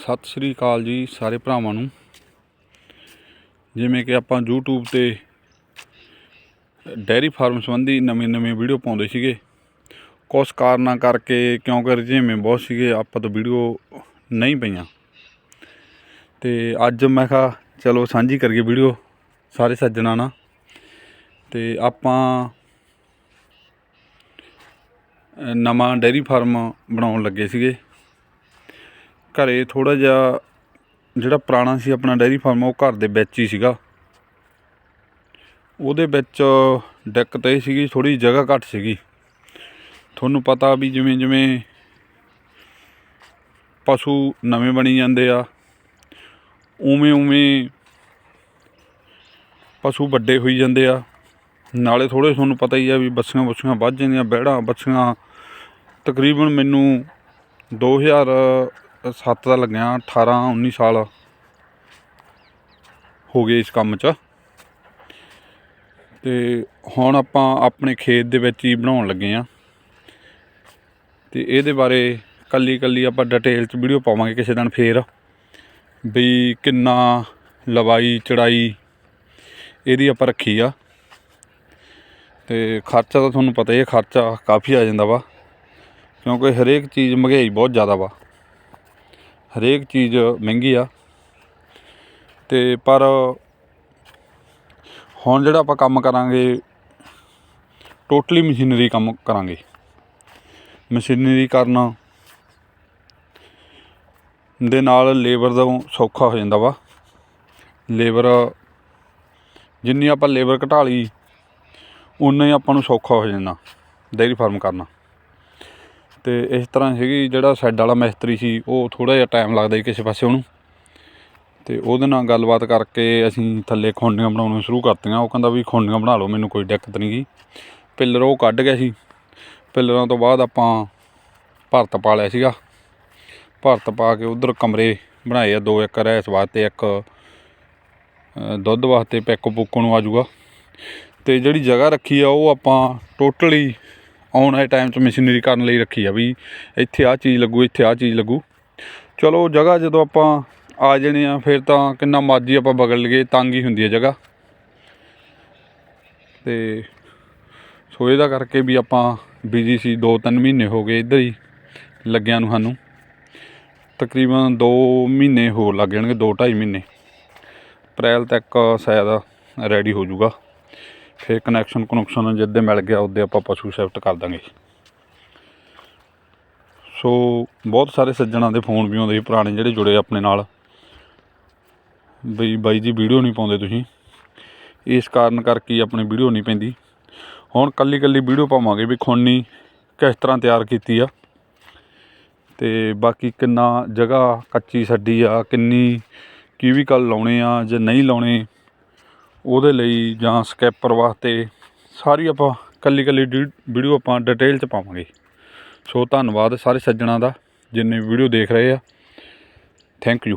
ਸਤਿ ਸ੍ਰੀ ਅਕਾਲ ਜੀ ਸਾਰੇ ਭਰਾਵਾਂ ਨੂੰ। ਜਿਵੇਂ ਕਿ ਆਪਾਂ YouTube ਤੇ ਡੈਰੀ ਫਾਰਮ ਸੰਬੰਧੀ ਨਵੇਂ ਨਵੇਂ ਵੀਡੀਓ ਪਾਉਂਦੇ ਸੀਗੇ। ਕੁਛ ਕਾਰਨਾਂ ਕਰਕੇ, ਕਿਉਂਕਿ ਰੁਝੇਵੇਂ ਬਹੁਤ ਸੀਗੇ, ਆਪਾਂ ਤੋਂ ਵੀਡੀਓ ਨਹੀਂ ਪਈਆਂ। ਤੇ ਅੱਜ ਮੈਂ ਕਿਹਾ, ਚਲੋ ਸਾਂਝੀ ਕਰੀਏ ਵੀਡੀਓ, ਸਾਰੇ ਸੱਜਣਾ ਨਾਲ। ਤੇ ਆਪਾਂ ਨਵਾਂ ਡੈਰੀ ਫਾਰਮ ਬਣਾਉਣ ਲੱਗੇ ਸੀਗੇ। ਘਰੇ ਥੋੜ੍ਹਾ ਜਿਹਾ ਜਿਹੜਾ ਪੁਰਾਣਾ ਸੀ ਆਪਣਾ ਡੈਰੀ ਫਾਰਮ ਉਹ ਘਰ ਦੇ ਵਿੱਚ ਹੀ ਸੀਗਾ। ਉਹਦੇ ਵਿੱਚ ਦਿੱਕਤ ਇਹ ਸੀਗੀ ਥੋੜੀ ਜਗ੍ਹਾ ਘੱਟ ਸੀਗੀ। ਤੁਹਾਨੂੰ ਪਤਾ ਵੀ ਜਿਵੇਂ ਜਿਵੇਂ ਪਸ਼ੂ ਨਵੇਂ ਬਣੀ ਜਾਂਦੇ ਆ, ਉਵੇਂ ਉਵੇਂ ਪਸ਼ੂ ਵੱਡੇ ਹੋਈ ਜਾਂਦੇ ਆ। ਨਾਲੇ ਥੋੜੇ ਤੁਹਾਨੂੰ ਪਤਾ ਹੀ ਆ ਵੀ ਬੱਸੀਆਂ ਬੁੱਸੀਆਂ ਵੱਧ ਜਾਂਦੀਆਂ, ਬਹਿੜਾਂ ਬੱਸੀਆਂ। ਤਕਰੀਬਨ ਮੈਨੂੰ 2007 ਦਾ ਲੱਗਿਆ 18 19 ਸਾਲ ਹੋ ਗਏ ਇਸ ਕੰਮ 'ਚ। ਤੇ ਹੁਣ ਆਪਾਂ ਆਪਣੇ ਖੇਤ ਦੇ ਵਿੱਚ ਹੀ ਬਣਾਉਣ ਲੱਗੇ ਆ ਤੇ ਇਹਦੇ ਬਾਰੇ ਕੱਲੀ ਕੱਲੀ ਆਪਾਂ ਡਿਟੇਲ 'ਚ ਵੀਡੀਓ ਪਾਵਾਂਗੇ ਕਿਸੇ ਦਿਨ ਫੇਰ, ਵੀ ਕਿੰਨਾ ਲਵਾਈ, ਚੜਾਈ ਇਹਦੀ ਆਪਾਂ ਰੱਖੀ ਆ। ਤੇ ਖਰਚਾ ਤਾਂ ਤੁਹਾਨੂੰ ਪਤਾ ਹੀ ਹੈ ਖਰਚਾ ਕਾਫੀ ਆ ਜਾਂਦਾ ਵਾ, ਕਿਉਂਕਿ ਹਰੇਕ ਚੀਜ਼ ਮਹਿੰਗਾਈ ਬਹੁਤ ਜ਼ਿਆਦਾ ਵਾ। ਹਰੇਕ ਚੀਜ਼ ਮਹਿੰਗੀ ਆ। ਤੇ ਪਰ ਹੁਣ ਜਿਹੜਾ ਆਪਾਂ ਕੰਮ ਕਰਾਂਗੇ ਟੋਟਲੀ ਮਸ਼ੀਨਰੀ ਕੰਮ ਕਰਾਂਗੇ। ਮਸ਼ੀਨਰੀ ਕਰਨਾ ਦੇ ਨਾਲ ਲੇਬਰ ਦਾ ਸੌਖਾ ਹੋ ਜਾਂਦਾ ਵਾ। ਲੇਬਰ ਜਿੰਨੀ ਆਪਾਂ ਲੇਬਰ ਘਟਾ ਲਈ ਉਨਾ ਹੀ ਆਪਾਂ ਨੂੰ ਸੌਖਾ ਹੋ ਜਾਂਦਾ ਡੇਅਰੀ ਫਾਰਮ ਕਰਨਾ। ਅਤੇ ਇਸ ਤਰ੍ਹਾਂ ਸੀਗੀ, ਜਿਹੜਾ ਸੈੱਡ ਵਾਲਾ ਮਿਸਤਰੀ ਸੀ, ਉਹ ਥੋੜ੍ਹਾ ਜਿਹਾ ਟਾਈਮ ਲੱਗਦਾ ਸੀ ਕਿਸੇ ਪਾਸੇ ਉਹਨੂੰ। ਅਤੇ ਉਹਦੇ ਨਾਲ ਗੱਲਬਾਤ ਕਰਕੇ ਅਸੀਂ ਥੱਲੇ ਖੁੰਡੀਆਂ ਬਣਾਉਣੀਆਂ ਸ਼ੁਰੂ ਕਰਤੀਆਂ। ਉਹ ਕਹਿੰਦਾ ਵੀ ਖੁੰਡੀਆਂ ਬਣਾ ਲਓ, ਮੈਨੂੰ ਕੋਈ ਦਿੱਕਤ ਨਹੀਂ ਗੀ। ਪਿੱਲਰ ਉਹ ਕੱਢ ਗਿਆ ਸੀ। ਪਿੱਲਰਾਂ ਤੋਂ ਬਾਅਦ ਆਪਾਂ ਭਰਤ ਪਾ ਲਿਆ ਸੀਗਾ। ਭਰਤ ਪਾ ਕੇ ਉਧਰ ਕਮਰੇ ਬਣਾਏ ਆ, ਦੋ ਇੱਕ ਰਹਿਸ ਵਾਸਤੇ, ਇੱਕ ਦੁੱਧ ਵਾਸਤੇ ਪੈਕੋ ਪੁੱਕ ਨੂੰ ਆ ਜਾਊਗਾ ਤੇ ਜਿਹੜੀ ਜਗ੍ਹਾ ਰੱਖੀ ਆ, ਉਹ ਆਪਾਂ ਟੋਟਲੀ ਆਉਣ ਵਾਲੇ ਟਾਈਮ 'ਚ ਮਸ਼ੀਨਰੀ ਕਰਨ ਲਈ ਰੱਖੀ ਆ ਵੀ ਇੱਥੇ ਆ ਚੀਜ਼ ਲੱਗੂ, ਇੱਥੇ ਆ ਚੀਜ਼ ਲੱਗੂ। ਚਲੋ ਜਗ੍ਹਾ ਜਦੋਂ ਆਪਾਂ ਆ ਜਣੇ ਆ, ਫਿਰ ਤਾਂ ਕਿੰਨਾ ਮਰਜ਼ੀ ਆਪਾਂ ਬਗਲ ਲਈਏ, ਤੰਗ ਹੀ ਹੁੰਦੀ ਹੈ ਜਗ੍ਹਾ। ਤੇ ਸੋ ਇਹਦਾ ਕਰਕੇ ਵੀ ਆਪਾਂ ਬਿਜ਼ੀ ਸੀ 2-3 ਮਹੀਨੇ ਹੋ ਗਏ ਇੱਧਰ ਹੀ ਲੱਗਿਆਂ ਨੂੰ ਸਾਨੂੰ। ਤਕਰੀਬਨ 2 ਮਹੀਨੇ ਹੋਰ ਲੱਗ ਜਾਣਗੇ 2-2.5 ਮਹੀਨੇ। ਅਪ੍ਰੈਲ ਤੱਕ ਸ਼ਾਇਦ ਰੈਡੀ ਹੋ ਜਾਊਗਾ। ਫਿਰ ਕਨੈਕਸ਼ਨ ਕਨੈਕਸ਼ਨ ਜਿੱਦੇ ਮਿਲ ਗਿਆ, ਉਹਦੇ ਆਪਾਂ ਪਸ਼ੂ ਸ਼ਿਫਟ ਕਰ ਦਾਂਗੇ। ਸੋ ਬਹੁਤ ਸਾਰੇ ਸੱਜਣਾਂ ਦੇ ਫੋਨ ਵੀ ਆਉਂਦੇ ਸੀ, ਪੁਰਾਣੇ ਜਿਹੜੇ ਜੁੜੇ ਆਪਣੇ ਨਾਲ। ਬਈ, ਬਾਈ ਜੀ, ਵੀਡੀਓ ਨਹੀਂ ਪਾਉਂਦੇ ਤੁਸੀਂ। ਇਸ ਕਾਰਨ ਕਰਕੇ ਆਪਣੀ ਵੀਡੀਓ ਨਹੀਂ ਪੈਂਦੀ। ਹੁਣ ਕੱਲੀ ਕੱਲੀ ਵੀਡੀਓ ਪਾਵਾਂਗੇ ਵੀ ਖੁੰਨੀ ਕਿਸ ਤਰ੍ਹਾਂ ਤਿਆਰ ਕੀਤੀ ਆ। ਤੇ ਬਾਕੀ ਕਿੰਨਾ ਜਗ੍ਹਾ ਕੱਚੀ ਛੱਡੀ ਆ, ਕਿੰਨੀ ਕੀਵੀਕਲ ਲਾਉਣੇ ਆ ਜਾਂ ਨਹੀਂ ਲਾਉਣੇ ਉਹਦੇ ਲਈ ਜਾਂ ਸਕੈਪਰ ਵਾਸਤੇ ਸਾਰੀ ਆਪਾਂ ਇਕੱਲੀ ਇਕੱਲੀ ਕੱਲੀ ਵੀਡੀਓ ਆਪਾਂ ਡਿਟੇਲ ਚ ਪਾਵਾਂਗੇ। ਸੋ ਧੰਨਵਾਦ ਸਾਰੇ ਸੱਜਣਾ ਦਾ ਜਿੰਨੇ ਵੀਡੀਓ ਦੇਖ ਰਹੇ ਆ। Thank you